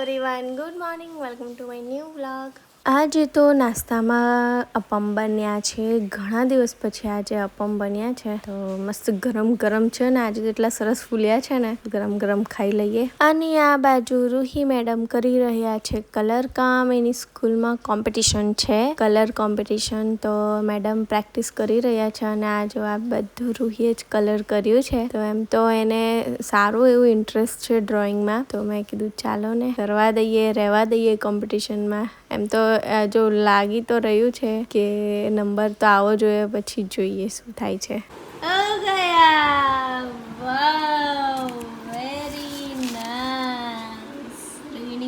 everyone. Good morning. Welcome to my new vlog. આજે તો નાસ્તામાં અપમ બન્યા છે. ઘણા દિવસ પછી આજે અપમ બન્યા છે. તો મસ્ત ગરમ ગરમ છે ને, આજે એટલા સરસ ફૂલ્યા છે ને. ગરમ ગરમ ખાઈ લઈએ. અને આ બાજુ રૂહી મેડમ કરી રહ્યા છે કલર કામ. એની સ્કૂલમાં કોમ્પિટિશન છે. કલર કોમ્પિટિશન તો મેડમ પ્રેક્ટિસ કરી રહ્યા છે અને આ જો આ બધું રૂહીએ જ કલર કર્યું છે. તો એમ તો એને સારું એવું ઇન્ટરેસ્ટ છે ડ્રોઈંગમાં તો મેં કીધું ચાલો ને, કરવા દઈએ, રહેવા દઈએ કોમ્પિટિશનમાં. એમ તો જો લાગી તો રહ્યું છે કે નંબર તો આવો જોઈએ પછી જોઈએ શું થાય છે.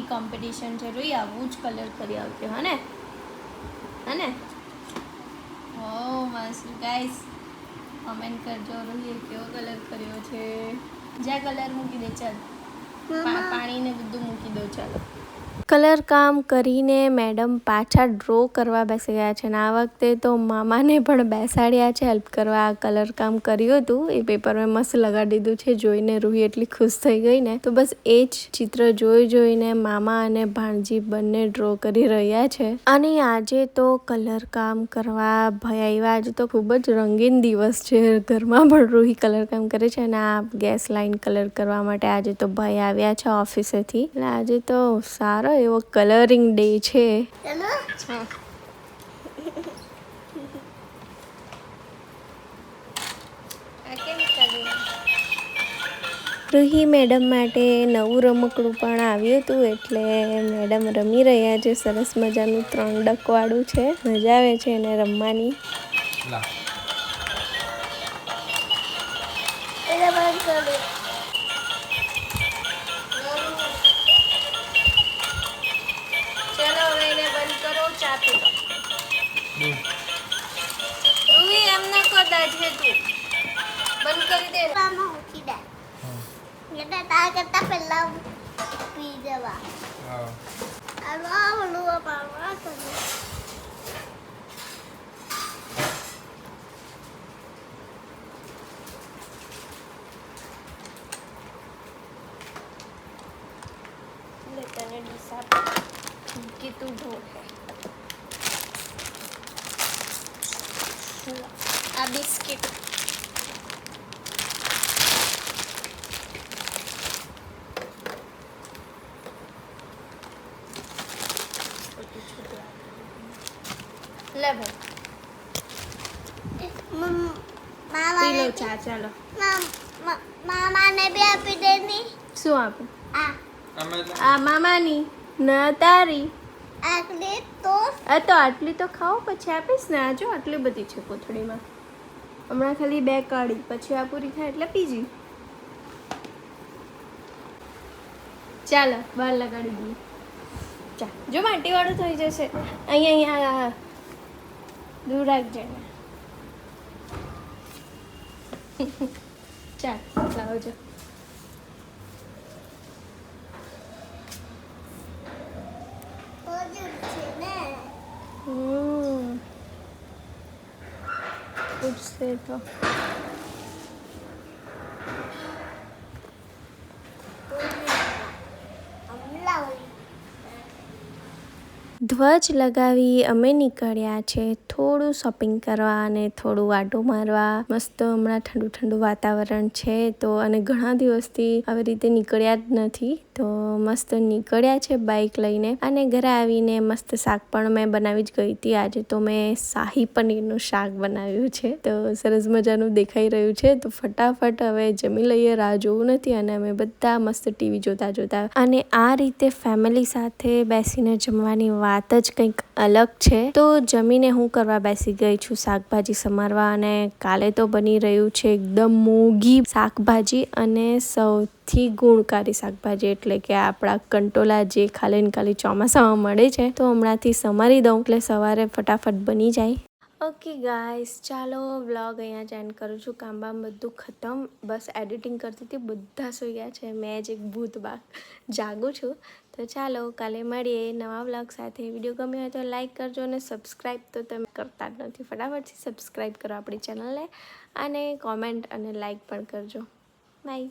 કોમ્પિટિશન છે રૂહી આવું જ કલર કરી આવતી હા ને હને? ને ઓ મસ્ત. ગાઈસ કમેન્ટ કરજો રૂહીએ કેવો કલર કર્યો છે? જ્યાં કલર મૂકી દે ચાલ. પાણીને બધું મૂકી દો ચાલો. કલર કામ કરીને મેડમ પાછા ડ્રો કરવા બેસી ગયા છે અને આ વખતે તો મામાને પણ બેસાડ્યા છે, હેલ્પ કરવા. આ કલર કામ કર્યું હતું, એ પેપર મેં મસ્ત લગાડી દીધું છે, જોઈને રૂહી એટલી ખુશ થઈ ગઈ ને. તો બસ એ જ ચિત્ર જોઈ જોઈને મામા અને ભાણજી બંને ડ્રો કરી રહ્યા છે. અને આજે તો કલર કામ કરવા ભાઈ આવ્યા. આજે તો ખૂબ જ રંગીન દિવસ છે. ઘરમાં પણ રૂહી કલર કામ કરે છે અને આ ગેસ લાઈન કલર કરવા માટે આજે તો ભય આવ્યા છે ઓફિસેથી. એટલે આજે તો સારો એવો કલરિંગ ડે છે. રૂહી મેડમ માટે નવું રમકડું પણ આવ્યું હતું એટલે મેડમ રમી રહ્યા છે. સરસ મજાનું ત્રણ ડકવાળું છે. મજા આવે છે એને રમવાની. લા બંધ કરી દે Mama મૂકી દે એટલે તાર કરતા પહેલા પી જવા હા આ હળવા પાવા કરે લે તને ડીસા કે તું ઢોળ હે આ બિસ્કિટ. લે ભાઈ. મામા પી લો ચા ચાલો. મામાને બી આપી શું આપું? આ. આ મામાની ન તારી. તો આ તો આટલી તો ખાઓ પછી આપીશ ને આજો જો આટલી બધી છે કોથળીમાં. હમણાં ખાલી બે કાઢી, પછી આ પૂરી થાય એટલે પીજી. ચાલો, બહાર લગાડી દઈએ. ચાલ. જો માટીવાળું થઈ જશે અહીંયા અહીંયા દૂર રાખજે. ચાલ, લાવજો બધું છે ને હમ ઉઠશે તો. ધ્વજ લગાવી અમે નીકળ્યા છે. થોડું શોપિંગ કરવા અને થોડું વાટો મારવા. મસ્ત હમણાં ઠંડુ ઠંડુ વાતાવરણ છે તો અને ઘણા દિવસથી આવી રીતે નીકળ્યા જ નથી. તો મસ્ત નીકળ્યા છે બાઇક લઈને અને ઘરે આવીને મસ્ત શાક પણ મેં બનાવી જ ગઈ હતી. આજે તો મેં શાહી પનીરનું શાક બનાવ્યું છે. તો સરસ મજાનું દેખાઈ રહ્યું છે. તો ફટાફટ હવે જમી લઈએ, રાહ જોવું નથી અને અમે બધા મસ્ત ટીવી જોતા જોતા અને આ રીતે ફેમિલી સાથે બેસીને જમવાની વાત જ કંઈક અલગ છે. તો જમીને હું કરવા બેસી ગઈ છું, શાકભાજી સમારવા અને કાલે તો બની રહ્યું છે એકદમ મોંઘી શાકભાજી અને સૌથી ગુણકારી શાકભાજી એટલે કે આપણા કંટોલા જે ખાલી ને ખાલી ચોમાસામાં મળે છે, તો હમણાંથી સમારી દઉં એટલે સવારે ફટાફટ બની જાય. ઓકે ગાઈસ ચાલો વ્લોગ અહીંયા જ એન્ડ કરું છું. કામ બામ બધું ખતમ. બસ એડિટિંગ કરતી હતી. બધા સૂઈ ગયા છે. મેં જ એક ભૂત બાગ જાગું છું. તો ચાલો, કાલે મળીએ નવા વ્લોગ સાથે. વીડિયો ગમ્યો હોય તો લાઈક કરજો અને સબસ્ક્રાઈબ તો તમે કરતા જ નથી. ફટાફટથી સબસ્ક્રાઈબ કરો આપણી ચેનલને અને કોમેન્ટ અને લાઈક પણ કરજો. બાય